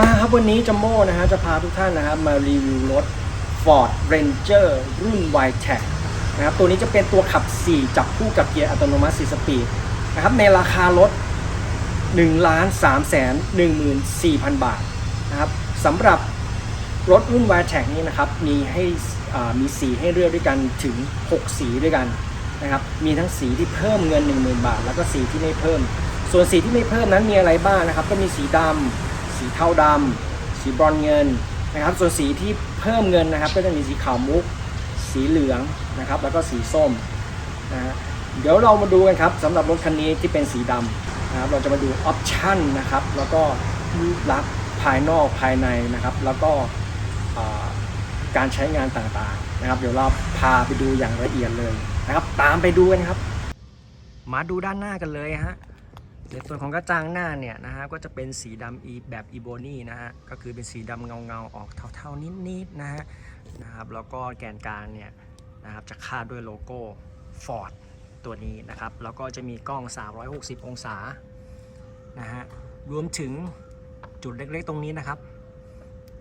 มาครับวันนี้จัมโม่นะฮะจะพาทุกท่านนะครับมารีวิวรถ Ford Ranger รุ่น y t e c นะครับตัวนี้จะเป็นตัวขับ 4 จับคู่กับเกียร์อัตโนมัติ 4 สปีดนะครับในราคารถ1ล้าน3แสน14,000 บาทนะครับสำหรับรถรุ่น y t e c นี้นะครับมีให้มีสีให้เลือกด้วยกันถึง 6 สีด้วยกันนะครับมีทั้งสีที่เพิ่มเงิน 10,000 บาท แล้วก็สีที่ไม่เพิ่ม ส่วนสีที่ไม่เพิ่มนั้นมีอะไรบ้างนะครับก็มีสีดำ สีเทาดำสีบรอนเงินนะครับส่วนสีที่เพิ่มเงินนะครับ ก็จะมีสีขาวมุก สีเหลืองนะครับ แล้วก็สีส้มนะฮะเดี๋ยวเรามาดูกันครับสำหรับรถคันนี้ที่เป็นสีดำนะครับเราจะมาดูออปชั่นนะครับแล้วก็รูปลักษณ์ภายนอกภายในนะครับ แล้วก็การใช้งานต่างๆนะครับ เดี๋ยวเราพาไปดูอย่างละเอียดเลยนะครับ ตามไปดูกันครับ มาดูด้านหน้ากันเลยฮะ ในส่วนของกระจังหน้าเนี่ยนะฮะก็จะเป็นสีดำอีแบบอีโบนี่นะฮะก็คือเป็นสีดำเงาเงาๆออกเทาๆนิดๆนะฮะนะครับแล้วก็แกนกลางเนี่ยนะครับจะคาดด้วยโลโก้ Ford ตัวนี้นะครับแล้วก็จะมีกล้อง 360 องศานะฮะรวมถึงจุดเล็กๆตรงนี้นะครับ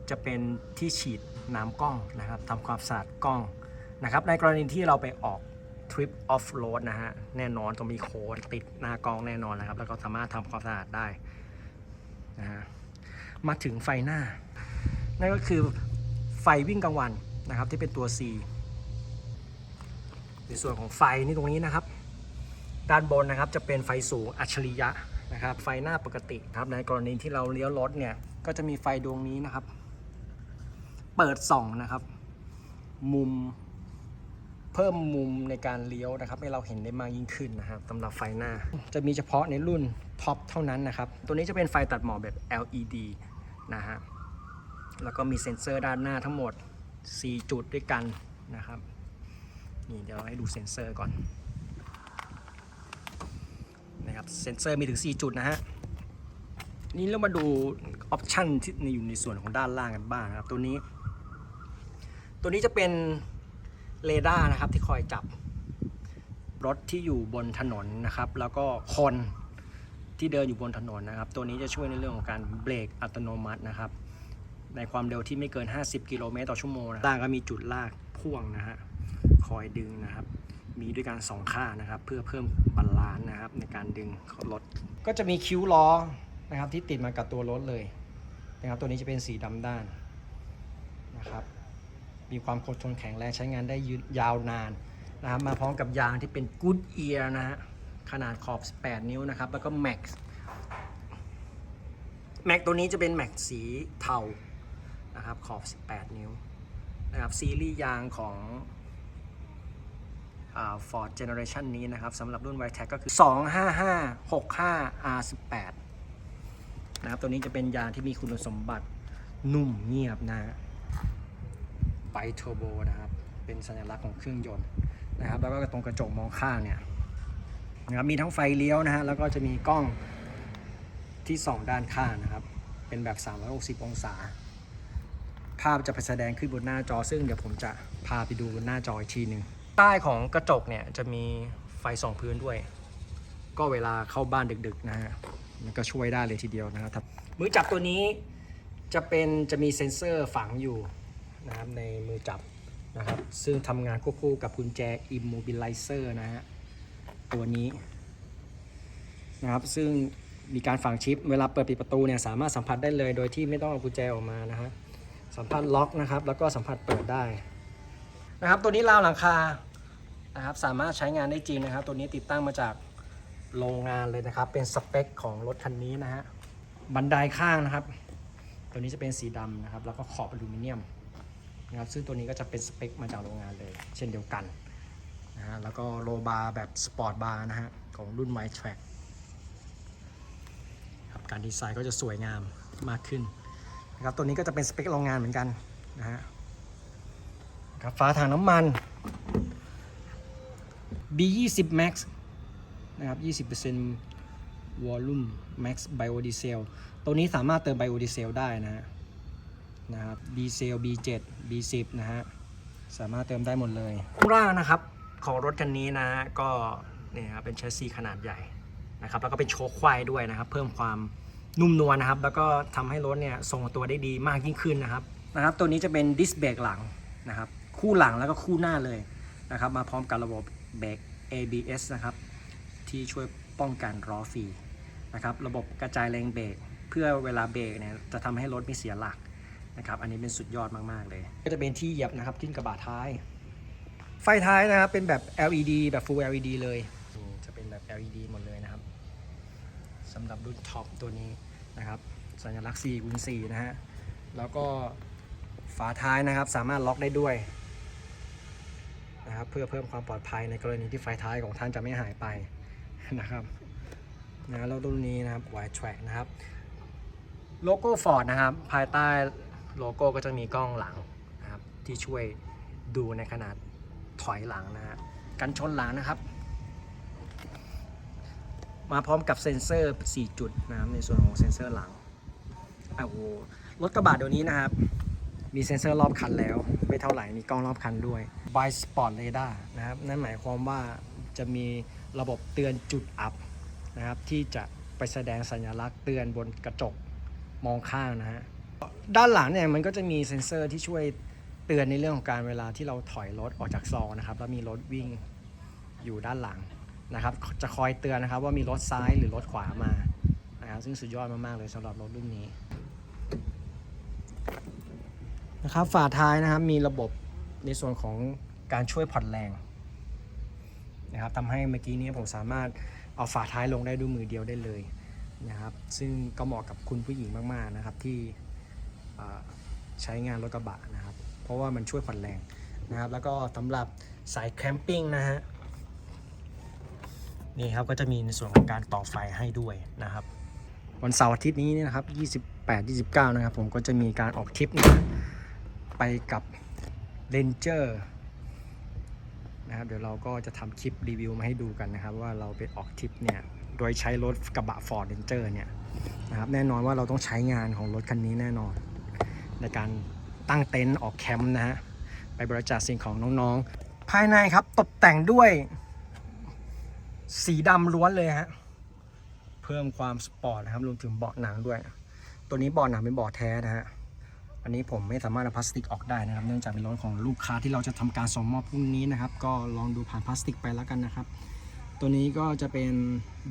จะเป็นที่ฉีดน้ำกล้องนะครับทำความสะอาดกล้องนะครับในกรณีที่เราไปออก ทริปออฟโรดนะฮะ แน่นอนต้องมีโค้ดติดหน้ากล้องแน่นอนนะครับ แล้วก็สามารถทำความสะอาดได้นะฮะมาถึงไฟหน้า นั่นก็คือไฟวิ่งกลางวันนะครับ ที่เป็นตัว C ในส่วนของไฟนี่ตรงนี้นะครับ ด้านบนนะครับจะเป็นไฟสูงอัจฉริยะนะครับ ไฟหน้าปกติครับในกรณีที่เราเลี้ยวรถเนี่ยก็จะมีไฟดวงนี้นะครับ เปิดส่องนะครับ มุม เพิ่มมุมในการเลี้ยวนะครับ ให้เราเห็นได้มากยิ่งขึ้นนะครับสำหรับไฟหน้า จะมีเฉพาะในรุ่นท็อปเท่านั้นนะครับ ตัวนี้จะเป็นไฟตัดหมอกแบบ LED นะฮะแล้วก็มีเซ็นเซอร์ด้านหน้าทั้งหมด 4 จุดด้วยกันนะครับนี่เดี๋ยวให้ดูเซ็นเซอร์ก่อนนะครับเซ็นเซอร์มีถึง 4 จุดนะฮะนี่เรามาดูออปชันที่อยู่ในส่วนของด้านล่างกันบ้างนะครับ ตัวนี้ ตัวนี้จะเป็น เรดาร์นะครับที่คอยจับรถที่อยู่บนถนนนะครับ แล้วก็คนที่เดินอยู่บนถนนนะครับ ตัวนี้จะช่วยในเรื่องของการเบรกอัตโนมัตินะครับ ในความเร็วที่ไม่เกิน 50 กิโลเมตรต่อชั่วโมงนะล่างก็มีจุดลากพ่วงนะฮะคอยดึงนะครับ มีด้วยกันสองข้างนะครับ เพื่อเพิ่มบาลานซ์นะครับ ในการดึงรถก็จะมีคิ้วล้อนะครับที่ติดมากับตัวรถเลยนะครับ ตัวนี้จะเป็นสีดำด้านนะครับ มีความคงทนแข็งแรงใช้งานได้ยืนยาวนานนะครับมาพร้อมกับยางที่เป็น Good Ear นะฮะขนาดขอบ 18 นิ้วนะครับ แล้วก็ Max Max ตัวนี้จะเป็น Max สีเทานะครับขอบ 18 นิ้วนะครับซีรีส์ยางของฟอ่า Ford Generation นี้นะครับสำหรับรุ่น y t e c ก็คือ 25565 R18 นะครับตัวนี้จะเป็นยางที่มีคุณสมบัตินุ่มเงียบนะฮะ ไบเทอร์โบนะครับ เป็นสัญลักษณ์ของเครื่องยนต์นะครับ แล้วก็ตรงกระจกมองข้างเนี่ยนะครับ มีทั้งไฟเลี้ยวนะฮะ แล้วก็จะมีกล้องที่ส่องด้านข้างนะครับ เป็นแบบ 360 องศา ภาพจะไปแสดงขึ้นบนหน้าจอ ซึ่งเดี๋ยวผมจะพาไปดูบนหน้าจออีกทีหนึ่งใต้ของกระจกเนี่ยจะมีไฟส่องพื้นด้วย ก็เวลาเข้าบ้านดึกๆนะฮะ มันก็ช่วยได้เลยทีเดียวนะครับ มือจับตัวนี้จะเป็นจะมีเซ็นเซอร์ฝังอยู่ นะครับในมือจับนะครับ ซึ่งทำงานควบคู่กับกุญแจ Immobilizer นะฮะตัวนี้นะครับซึ่งมีการฝังชิป เวลาเปิดปิดประตูเนี่ยสามารถสัมผัสได้เลย โดยที่ไม่ต้องเอากุญแจออกมานะฮะสัมผัสล็อกนะครับ แล้วก็สัมผัสเปิดได้นะครับ ตัวนี้ราวหลังคานะครับ สามารถใช้งานได้จริงนะครับ ตัวนี้ติดตั้งมาจากโรงงานเลยนะครับ เป็นสเปคของรถคันนี้นะฮะบันไดข้างนะครับ ตัวนี้จะเป็นสีดำนะครับ แล้วก็ขอบอลูมิเนียม นะครับซึ่งตัวนี้ก็จะเป็นสเปคมาจากโรงงานเลย เช่นเดียวกันนะฮะแล้วก็โลบาร์แบบสปอร์ตบาร์นะฮะของรุ่น m y t r a c k ครับการดีไซน์ก็จะสวยงามมากขึ้นนะครับตัวนี้ก็จะเป็นสเปคโรงงานเหมือนกันนะฮะครับฝาถังน้ำมัน B20 Max นะครับ 20% Volume Max Biodiesel ตัวนี้สามารถเติม Biodiesel ได้นะฮะ นะครับ B เซล B7 B10 นะฮะ สามารถเติมได้หมดเลยข้างล่างนะครับ ของรถคันนี้นะฮะก็เนี่ยครับเป็นแชสซีขนาดใหญ่นะครับ แล้วก็เป็นโชคควายด้วยนะครับ เพิ่มความนุ่มนวลนะครับ แล้วก็ทำให้รถเนี่ยทรงตัวได้ดีมากยิ่งขึ้นนะครับนะครับ ตัวนี้จะเป็นดิสเบรกหลังนะครับ คู่หลังแล้วก็คู่หน้าเลยนะครับ มาพร้อมกับระบบเบรก ABS นะครับ ที่ช่วยป้องกันล้อฟรีนะครับ ระบบกระจายแรงเบรกเพื่อเวลาเบรกเนี่ยจะทำให้รถไม่เสียหลัก นะครับ อันนี้เป็นสุดยอดมากๆเลย ก็จะเป็นที่เหยียบนะครับที่กระบะท้าย ไฟท้ายนะครับเป็นแบบ LED แบบ Full LED เลยนี่จะเป็นแบบ LED หมดเลยนะครับสำหรับรุ่นท็อปตัวนี้นะครับ สัญลักษณ์4คูณ4นะฮะ แล้วก็ฝาท้ายนะครับสามารถล็อกได้ด้วยนะครับเพื่อเพิ่มความปลอดภัยในกรณีที่ไฟท้ายของท่านจะไม่หายไปนะครับนะแล้วรุ่นนี้นะครับ Wide Track นะครับ โลโก้ Ford นะครับ ภายใต้ โลโก้ก็จะมีกล้องหลังนะครับที่ช่วยดูในขนาดถอยหลังนะฮะกันชนหลังนะครับ มาพร้อมกับเซ็นเซอร์ 4 จุดนะครับในส่วนของเซ็นเซอร์หลังโอ้โหรถกระบะเดี๋ยวนี้นะครับ มีเซ็นเซอร์รอบคันแล้ว ไม่เท่าไหร่มีกล้องรอบคันด้วย By Spot Radar นะครับ นั่นหมายความว่าจะมีระบบเตือนจุดอับนะครับ ที่จะไปแสดงสัญลักษณ์เตือนบนกระจกมองข้างนะฮะ ด้านหลังเนี่ยมันก็จะมีเซ็นเซอร์ที่ช่วยเตือนในเรื่องของการเวลาที่เราถอยรถออกจากซองนะครับแล้วมีรถวิ่งอยู่ด้านหลังนะครับ จะคอยเตือนนะครับว่ามีรถซ้ายหรือรถขวามานะครับซึ่งสุดยอดมากๆเลยสำหรับรถรุ่นนี้นะครับฝาท้ายนะครับมีระบบในส่วนของการช่วยผ่อนแรงนะครับทำให้เมื่อกี้นี้ผมสามารถเอาฝาท้ายลงได้ด้วยมือเดียวได้เลยนะครับ ซึ่งก็เหมาะกับคุณผู้หญิงมากๆนะครับที่ ใช้งานรถกระบะนะครับ เพราะว่ามันช่วยผ่อนแรงนะครับ แล้วก็สำหรับสายแคมปิ้งนะฮะนี่ครับก็จะมีในส่วนของการต่อไฟให้ด้วยนะครับ วันเสาร์อาทิตย์นี้เนี่ยนะครับ 28 29 นะครับ ผมก็จะมีการออกทริปนะไปกับเ a นเจอร์นะครับเดี๋ยวเราก็จะทำคลิปรีวิวมาให้ดูกันนะครับ ว่าเราไปออกทริปเนี่ยโดยใช้รถกระบะ Ford Ranger เนี่ยนะครับแน่นอนว่าเราต้องใช้งานของรถคันนี้แน่นอน ในการตั้งเต็นท์ออกแคมป์นะฮะไปบริจาคสิ่งของน้องๆ ภายในครับตกแต่งด้วย สีดำล้วนเลยฮะเพิ่มความสปอร์ตนะครับรวมถึงเบาะหนังด้วย ตัวนี้เบาะหนังเป็นเบาะแท้นะฮะอันนี้ผมไม่สามารถเอาพลาสติกออกได้นะครับ เนื่องจากเป็นรถของลูกค้าที่เราจะทำการส่งมอบพรุ่งนี้นะครับ ก็ลองดูผ่านพลาสติกไปแล้วกันนะครับ ตัวนี้ก็จะเป็น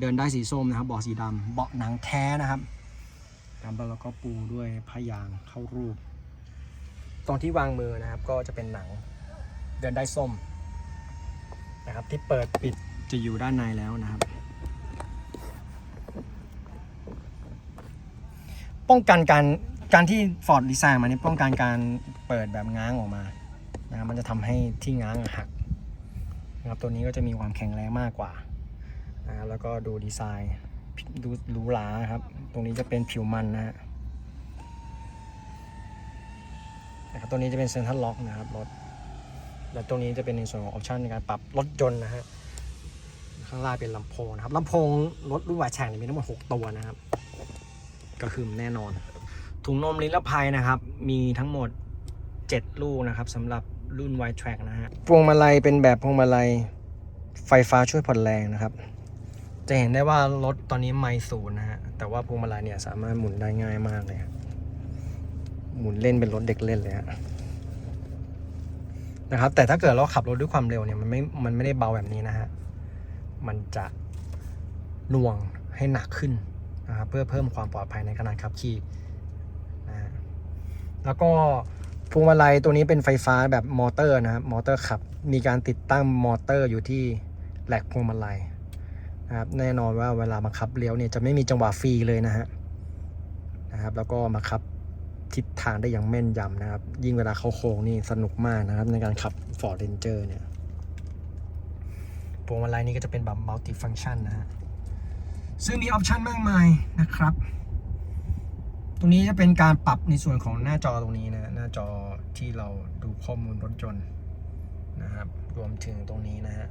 เดินได้สีส้มนะครับเบาะสีดำเบาะหนังแท้นะครับ ครับแล้วก็ปูด้วยผ้ายางเข้ารูปตรงที่วางมือนะครับก็จะเป็นหนังเดินได้ส้มนะครับที่เปิดปิดจะอยู่ด้านในแล้วนะครับ ป้องกันการการที่ Ford ดีไซน์มานี่ป้องกันการเปิดแบบง้างออกมานะครับมันจะทำให้ที่ง้างหักนะครับตัวนี้ก็จะมีความแข็งแรงมากกว่านะครับแล้วก็ดูดีไซน์ ดูหรูหราครับ ตรงนี้จะเป็นผิวมันนะฮะนะครับตัวนี้จะเป็นเซ็นทรัลล็อกนะครับรถ และตรงนี้จะเป็นในส่วนของออปชันในการปรับรถยนต์นะฮะ ข้างล่างเป็นลำโพงนะครับลำโพงรถรุ่นวายแฉกมีทั้งหมด6ตัวนะครับ ก็คือแน่นอน ถุงนมนิรภัยนะครับ มีทั้งหมด 7 ลูกนะครับสำหรับรุ่น Wide Track นะฮะ พวงมาลัยเป็นแบบพวงมาลัยไฟฟ้าช่วยผ่อนแรงนะครับ จะเห็นได้ว่ารถตอนนี้ไม่ศูนย์นะฮะ แต่ว่าพวงมาลัยเนี่ยสามารถหมุนได้ง่ายมากเลยหมุนเล่นเป็นรถเด็กเล่นเลยฮะนะครับ แต่ถ้าเกิดเราขับรถด้วยความเร็วเนี่ยมันไม่ มันไม่ได้เบาแบบนี้นะฮะ มันจะน่วงให้หนักขึ้นนะครับเพื่อเพิ่มความปลอดภัยในขณะขับขี่นะฮะแล้วก็พวงมาลัยตัวนี้เป็นไฟฟ้าแบบมอเตอร์นะครับ มอเตอร์ขับ มีการติดตั้งมอเตอร์อยู่ที่แหลกพวงมาลัย นะครับแน่นอนว่าเวลามาขับเลี้ยวเนี่ยจะไม่มีจังหวะฟรีเลยนะฮะนะครับ แล้วก็มาขับทิศทางได้อย่างแม่นยำนะครับ ยิ่งเวลาเข้าโค้งนี่สนุกมากนะครับ ในการขับ Ford Ranger เนี่ยพวงมาลัยนี้ก็จะเป็นแบบ multi function นะฮะซึ่งมีออปชันมากมายนะครับ ตรงนี้จะเป็นการปรับในส่วนของหน้าจอตรงนี้นะ หน้าจอที่เราดูข้อมูลรถยนต์นะครับ รวมถึงตรงนี้นะฮะ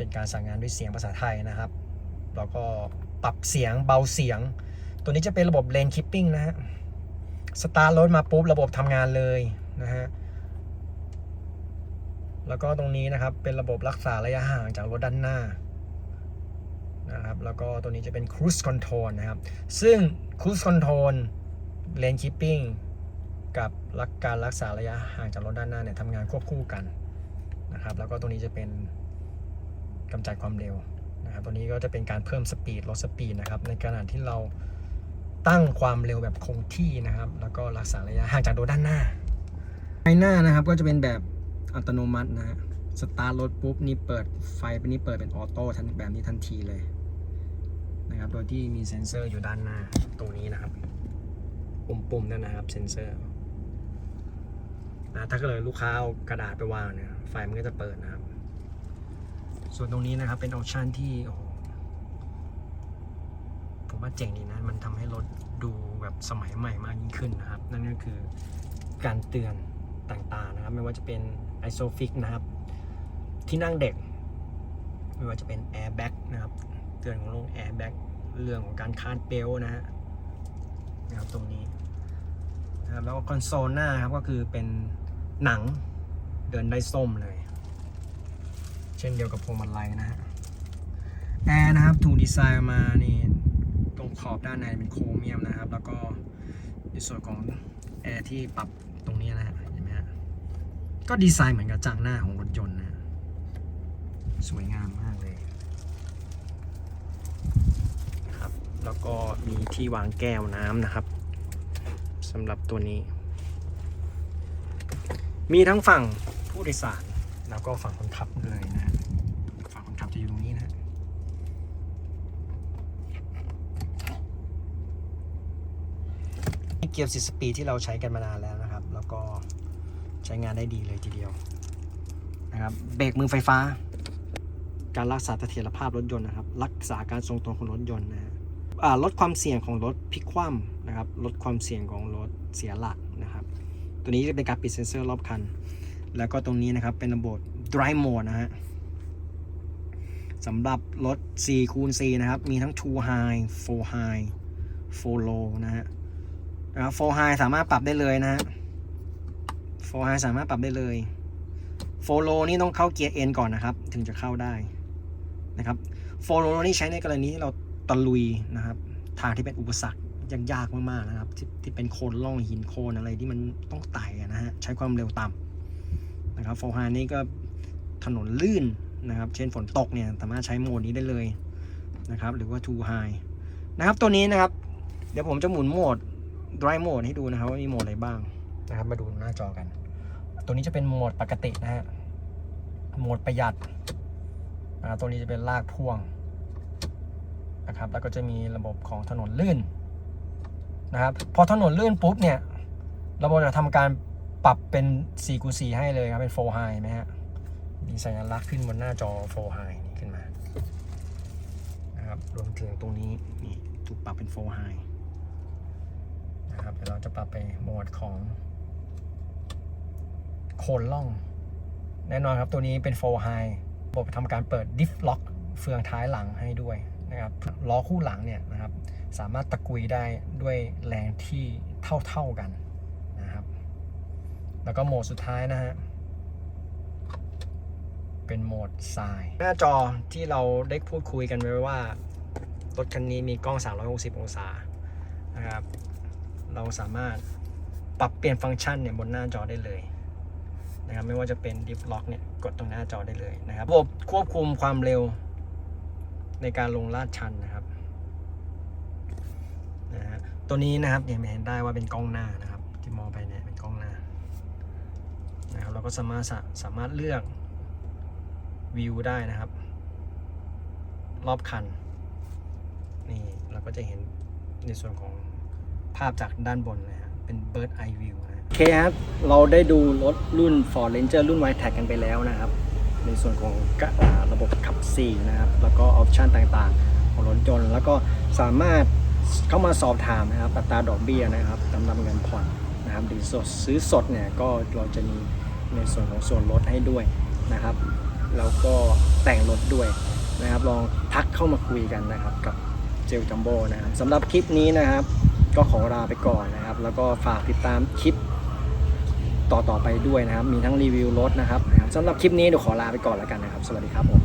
เป็นการสั่งงานด้วยเสียงภาษาไทยนะครับแล้วก็ปรับเสียงเบาเสียง ตัวนี้จะเป็นระบบเลนคิปปิ้งนะฮะสตาร์ทรถมาปุ๊บระบบทำงานเลยนะฮะแล้วก็ตรงนี้นะครับเป็นระบบรักษาระยะห่างจากรถด้านหน้านะครับแล้วก็ตัวนี้จะเป็น Cruise Control นะครับ ซึ่ง Cruise Control Lane Keeping กับรักการรักษาระยะห่างจากรถด้านหน้าเนี่ยทำงานควบคู่กันนะครับ แล้วก็ตัวนี้จะเป็น กำจัดความเร็วนะครับตัวนี้ก็จะเป็นการเพิ่มสปีดลดสปีดนะครับในขณะที่เราตั้งความเร็วแบบคงที่นะครับ แล้วก็รักษาระยะห่างจากรถด้านหน้าไฟหน้านะครับก็จะเป็นแบบอัตโนมัตินะฮะสตาร์ทรถปุ๊บนี่เปิดไฟเป็นนี่เปิดเป็นออโต้ทันแบบนี้ทันทีเลยนะครับโดยที่มีเซ็นเซอร์อยู่ด้านหน้าตรงนี้นะครับปุ่มๆนั่นนะครับเซ็นเซอร์นะถ้าเกิดลูกค้าเอากระดาษไปวางเนี่ยไฟมันก็จะเปิดนะครับ ส่วนตรงนี้นะครับเป็นออปชันที่โอ้โหผมว่าเจ๋งดีนะ มันทำให้รถดูแบบสมัยใหม่มากยิ่งขึ้นนะครับ นั่นก็คือการเตือนต่างๆนะครับ ไม่ว่าจะเป็น ISOFIX นะครับ ที่นั่งเด็ก ไม่ว่าจะเป็น Airbag นะครับ เตือนของลง Airbag เรื่องของการคาดเบลนะฮะนะครับตรงนี้นะครับแล้วก็คอนโซลหน้าครับก็คือเป็นหนังเดินได้ส้มเลย เช่นเดียวกับพวงมาลัยนะฮะแอร์นะครับถูกดีไซน์มานี่ตรงขอบด้านในเป็นโครเมียมนะครับ แล้วก็ในส่วนของแอร์ที่ปรับตรงนี้นะฮะเห็นไหมฮะก็ดีไซน์เหมือนกับจางหน้าของรถยนต์นะสวยงามมากเลยครับแล้วก็มีที่วางแก้วน้ำนะครับสำหรับตัวนี้ มีทั้งฝั่งผู้โดยสารแล้วก็ฝั่งคนขับเลยนะฮะฝั่งคนขับจะอยู่ตรงนี้นะฮะ เกียร์สิสปีดที่เราใช้กันมานานแล้วนะครับ แล้วก็ใช้งานได้ดีเลยทีเดียวนะครับเบรกมือไฟฟ้า การรักษาเสถียรภาพรถยนต์นะครับ รักษาการทรงตัวของรถยนต์นะฮะลดความเสี่ยงของรถพลิกคว่ำนะครับลดความเสี่ยงของรถเสียหลักนะครับ ตัวนี้จะเป็นการปิดเซ็นเซอร์รอบคัน แล้วก็ตรงนี้นะครับเป็นระบบ Drive Mode นะฮะสำหรับรถ4คูณ4นะครับ มีทั้ง2 High 4 High 4 Low นะฮะ นะครับ4 High สามารถปรับได้เลยนะฮะ4 High สามารถปรับได้เลย4 Low นี่ต้องเข้าเกียร์ N ก่อนนะครับ ถึงจะเข้าได้นะครับ4 Low นี่ใช้ในกรณีที่เราตะลุยนะครับ ทางที่เป็นอุปสรรคยากๆมากๆนะครับที่ที่เป็นโคลนล่องหินโคลนอะไรที่มันต้องไต่นะฮะใช้ความเร็วต่ำนะครับโฟฮนี่ก็ถนนลื่นนะครับ เช่นฝนตกเนี่ยสามารถใช้โหมดนี้ได้เลยนะครับ หรือว่า Too High นะครับตัวนี้นะครับ เดี๋ยวผมจะหมุนโหมด Drive Mode ให้ดูนะครับว่ามีโหมดอะไรบ้างนะครับ มาดูหน้าจอกัน ตัวนี้จะเป็นโหมดปกตินะฮะ โหมดประหยัดอ่าตัวนี้จะเป็นลากพ่วงนะครับ แล้วก็จะมีระบบของถนนลื่นนะครับ พอถนนลื่นปุ๊บเนี่ย ระบบจะทำการปรับเป็น4คู4ให้เลยครับ เป็น4 high ไหมฮะ มีสัญลักษณ์ขึ้นบนหน้าจอ4 high นี่ขึ้นมา นะครับ รวมถึงตรงนี้นี่ถูกปรับเป็น4 high นะครับเดี๋ยวเราจะปรับไปโหมดของโคนล่อง แน่นอนครับตัวนี้เป็น4 high ระบบทำการเปิด diff lock เฟืองท้ายหลังให้ด้วยนะครับล้อคู่หลังเนี่ยนะครับ สามารถตะกุยได้ด้วยแรงที่เท่าๆกันนะครับ แล้วก็โหมดสุดท้ายนะฮะเป็นโหมดทราย หน้าจอที่เราได้พูดคุยกันไว้ว่า รถคันนี้มีกล้อง 360 องศานะครับ เราสามารถปรับเปลี่ยนฟังก์ชันเนี่ยบนหน้าจอได้เลยนะครับไม่ว่าจะเป็น Diff Lock เนี่ยกดตรงหน้าจอได้เลยนะครับระบบควบคุมความเร็วในการลงลาดชันนะครับนะฮะตัวนี้นะครับเนี่ยเห็นได้ว่าเป็นกล้องหน้านะครับที่มองไปเนี่ยเป็นกล้องหน้านะครับเราก็สามารถสามารถเลือกวิวได้นะครับ รอบคันนี่เราก็จะเห็นในส่วนของ ภาพจากด้านบนนะฮะเป็น bird eye view นะโอเคครับ เราได้ดูรถรุ่น Ford Ranger รุ่น y t e c กันไปแล้วนะครับ ในส่วนของกะอ่าระบบขับ4นะครับ แล้วก็ออปชันต่างๆ ของรถยนต์แล้วก็สามารถเข้ามาสอบถามนะครับอัตราดอกเบี้ยนะครับสำหรับเงินผ่อนนะครับหรือสดซื้อสดเนี่ยก็เราจะมีในส่วนของส่วนลดให้ด้วยนะครับ แล้วก็แต่งรถด้วยนะครับ ลองทักเข้ามาคุยกันนะครับกับเจลจัมโบ้นะครับสำหรับคลิปนี้นะครับ ก็ขอลาไปก่อนนะครับ แล้วก็ฝากติดตามคลิปต่อๆไปด้วยนะครับ มีทั้งรีวิวรถนะครับสำหรับคลิปนี้เดี๋ยวขอลาไปก่อนแล้วกันนะครับ สวัสดีครับผม